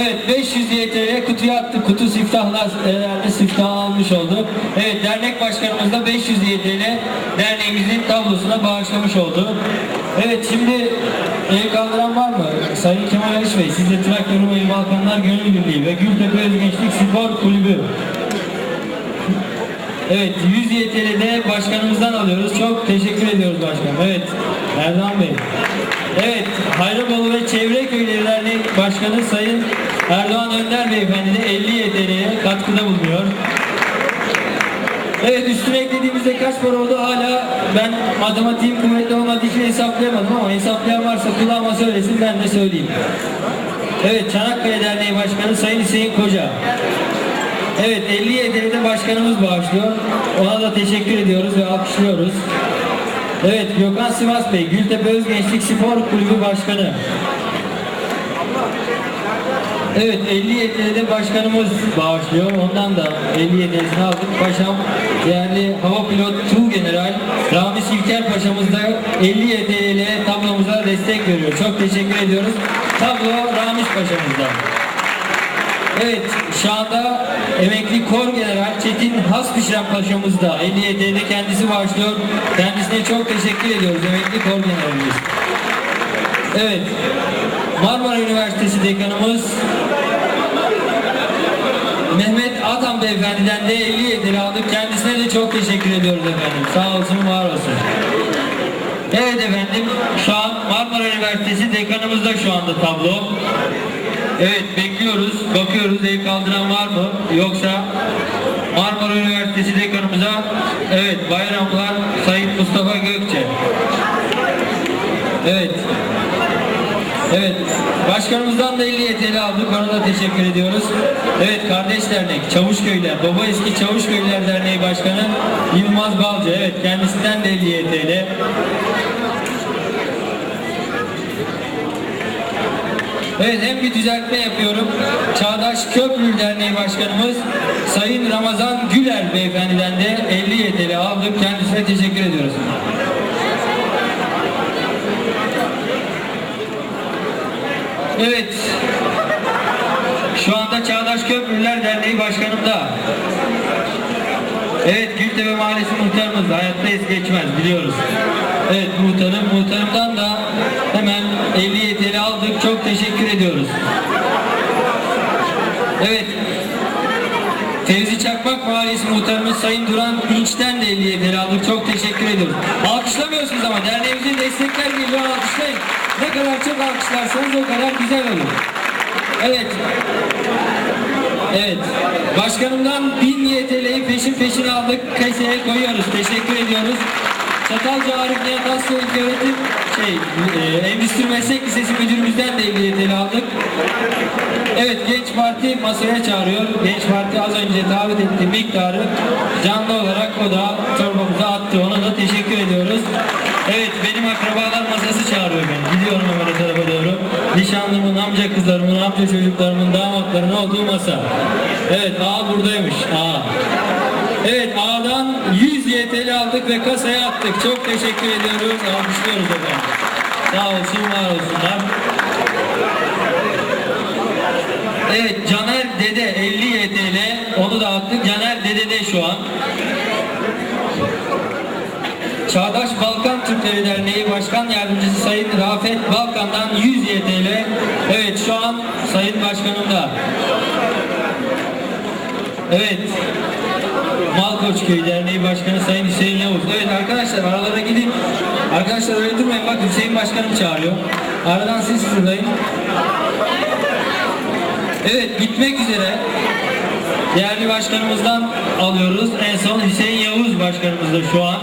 Evet 500 YTL kutuya attık. Kutu siftahlar herhalde siftah almış oldu. Evet dernek başkanımız da 500 YTL derneğimizin tablosuna bağışlamış oldu. Evet şimdi el kaldıran var mı? Sayın Kemal Aliş Bey siz de Trakya Rumeli Balkanlar Gönül Birliği ve Gültepe Özgençlik Spor Kulübü Evet 100 YTL'de başkanımızdan alıyoruz. Çok teşekkür ediyoruz başkanım. Evet Erdoğan Bey. Evet Hayrabolu ve Çevre Köyleri Derneği Başkanı Sayın Erdoğan Önder Beyefendi de 50 YTL'ye katkıda bulunuyor. Evet üstüne eklediğimizde kaç para oldu hala ben matematiğim kuvvetli olmadığı için hesaplayamadım ama hesaplayan varsa kulağıma söylesin ben de söyleyeyim. Evet Çanakkale Derneği Başkanı Sayın Hüseyin Koca. Evet 50 YTL'de başkanımız bağışlıyor. Ona da teşekkür ediyoruz ve alkışlıyoruz. Evet Gökhan Sivas Bey, Gültepe Özgençlik Spor Kulübü Başkanı. Evet 50 YTL'de başkanımız bağışlıyor. Ondan da 50 YTL'sini aldık. Paşam değerli hava pilot Tuğ General Ramiz İlker Paşamız da 50 YTL tablomuza destek veriyor. Çok teşekkür ediyoruz. Tablo Ramiz Paşamızdan. Evet, şu anda emekli Kor General Çetin Haspişren Paşamız da 50 YTL'de kendisi başlıyor. Kendisine çok teşekkür ediyoruz emekli Kor Generalimiz. Evet, Marmara Üniversitesi Dekanımız Mehmet Adam Beyefendi'den de 50 YTL aldık. Kendisine de çok teşekkür ediyoruz efendim. Sağ olsun, var olsun. Evet efendim, şu an Marmara Üniversitesi dekanımız da şu anda tablo. Evet el kaldıran var mı? Yoksa Marmara Üniversitesi dekanımıza evet bayramlar Sayın Mustafa Gökçe. Evet. Evet. Başkanımızdan da 50 YTL aldık. Ona da teşekkür ediyoruz. Evet Kardeş Dernek, Çavuşköyler, Baba Eski Çavuşköyler Derneği Başkanı Yılmaz Balcı. Evet kendisinden de 50 YTL. Evet hem bir düzeltme yapıyorum. Çağdaş Köprülü Derneği Başkanımız Sayın Ramazan Güler Beyefendiden de 50 YTL aldık. Kendisine teşekkür ediyoruz. Evet. Şu anda Çağdaş Köprülüler Derneği Başkanımda. Evet Gültepe Mahallesi muhtarımız da hayatta es geçmez biliyoruz. Evet muhtarım, muhtarımdan da hemen 50 YTL aldık. Çok teşekkür ediyoruz. Evet. Fevzi Çakmak Mahallesi muhtarımız Sayın Duran Ünç'ten de 50 YTL aldık. Çok teşekkür ediyoruz. Alkışlamıyorsunuz ama derneğimizin destekler geliyor alkışlayın. Ne kadar çok alkışlarsanız o kadar güzel olur. Evet. Evet. Başkanımdan 1000 YTL'yi peşin peşine aldık. Kaseye koyuyoruz. Teşekkür ediyoruz. Çatalca Arif Nihat Aslı İlköğretim şey, e, Endüstri Meslek Lisesi Müdürümüzden de 50 YTL aldık. Evet Genç Parti masaya çağırıyor. Genç Parti az önce davet ettiği miktarı canlı olarak o da torbamıza attı. Ona da teşekkür ediyoruz. Evet benim akrabalar masası çağırıyor beni. Gidiyorum hemen o tarafa doğru. Nişanlımın, amca kızlarımın, amca çocuklarımın, damatların olduğu masa. Evet ağa buradaymış. Ağa. Evet ağdan 100 YTL aldık ve kasaya attık. Çok teşekkür ediyoruz. Alkışlıyoruz efendim. Sağ olsun, var olsunlar. Evet Caner Dede 50 YTL onu da attık. Caner Dede de şu an. Çağdaş Balkan Türkleri Derneği Başkan Yardımcısı Sayın Rafet Balkan'dan 100 YTL. Evet şu an Sayın Başkanım da. Evet. Malkoçköy Derneği Başkanı Sayın Hüseyin Yavuz. Evet arkadaşlar aralara gidin. Arkadaşlar öyle durmayın. Bak Hüseyin Başkanım çağırıyor. Aradan siz fırlayın. Evet bitmek üzere. Değerli başkanımızdan alıyoruz. En son Hüseyin Yavuz başkanımız da şu an.